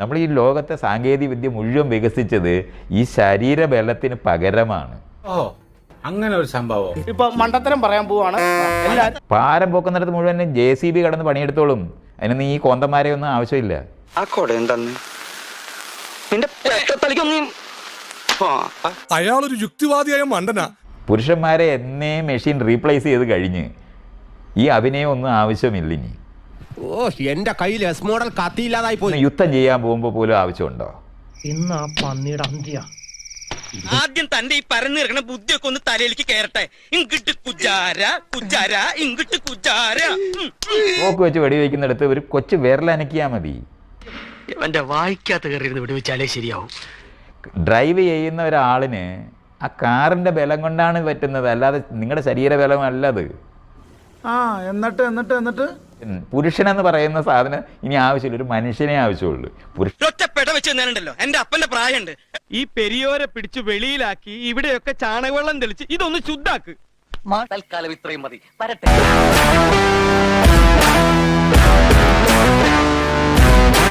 നമ്മൾ ഈ ലോകത്തെ സാങ്കേതിക വിദ്യ മുഴുവൻ വികസിച്ചത് ഈ ശരീരബലത്തിന് പകരമാണ്. ഓ അങ്ങനെ ഒരു സംഭവം. ഇപ്പൊ മണ്ടത്തരം പറയാൻ പോവാണ്. എല്ലാരും പാരം പോക്കുന്നിടത്ത് മുഴുവൻ ജെ സി ബി കടന്ന് പണിയെടുത്തോളും. അതിനൊന്നും ഈ കോന്തന്മാരെ ഒന്നും ആവശ്യമില്ല. ആ കൊട എന്തെന്ന്? നിന്റെ തലിക്കൊന്നും അയാളൊരു യുക്തിവാദിയായ മണ്ടനാ. പുരുഷന്മാരെ എന്നേ മെഷീൻ റീപ്ലേസ് ചെയ്ത് കഴിഞ്ഞ് ഈ അഭിനയം ഒന്നും ആവശ്യമില്ല ഇനി. ഓ എന്റെ കയ്യിൽ എസ് മോഡൽ കത്തിയില്ലാതായി പോയി. യുദ്ധം ചെയ്യാൻ പോകുമ്പോ പോലും ആവശ്യമുണ്ടോ? ഇന്ന് ആ പന്നിയുടെ അന്ത്യ. ആദ്യം തന്റെ ഈ പരന്നു കിടക്കുന്ന ബുദ്ധിയൊക്കെ ഒന്ന് തലയിലേക്ക് കയറട്ടെ. ഇങ്ങിട്ട് കുജാര കുജാര ഇങ്ങിട്ട് കുജാര. നോക്ക് വെച്ച് വെടിവെക്കുന്നിടത്ത് ഒരു കൊച്ചു വിരലനക്കിയാ മതി. ഇവന്റെ വായിക്കാത്ത കയറിയിരുന്ന് വെടിവെച്ചാലേ ശരിയാവും. ഡ്രൈവ് ചെയ്യുന്ന ഒരാളിന് ആ കാറിന്റെ ബലം കൊണ്ടാണ് പറ്റുന്നത്. അല്ലാതെ നിങ്ങളുടെ ശരീരബലം അല്ലത് ആ എന്നിട്ട് എന്നിട്ട് എന്നിട്ട്. പുരുഷനെന്ന് പറയുന്ന സാധനം ഇനി ആവശ്യമില്ല. ഒരു മനുഷ്യനെ ആവശ്യമുള്ളൂ. പുരുഷ ഒറ്റ പെട വെച്ച് തന്നാലുണ്ടല്ലോ. എന്റെ അപ്പന്റെ പ്രായമുണ്ട്. ഈ പെരിയോരെ പിടിച്ച് വെളിയിലാക്കി ഇവിടെയൊക്കെ ചാണകവെള്ളം തെളിച്ച് ഇതൊന്ന് ശുദ്ധാക്ക്. തൽക്കാലം ഇത്രയും മതി. വരട്ടെ.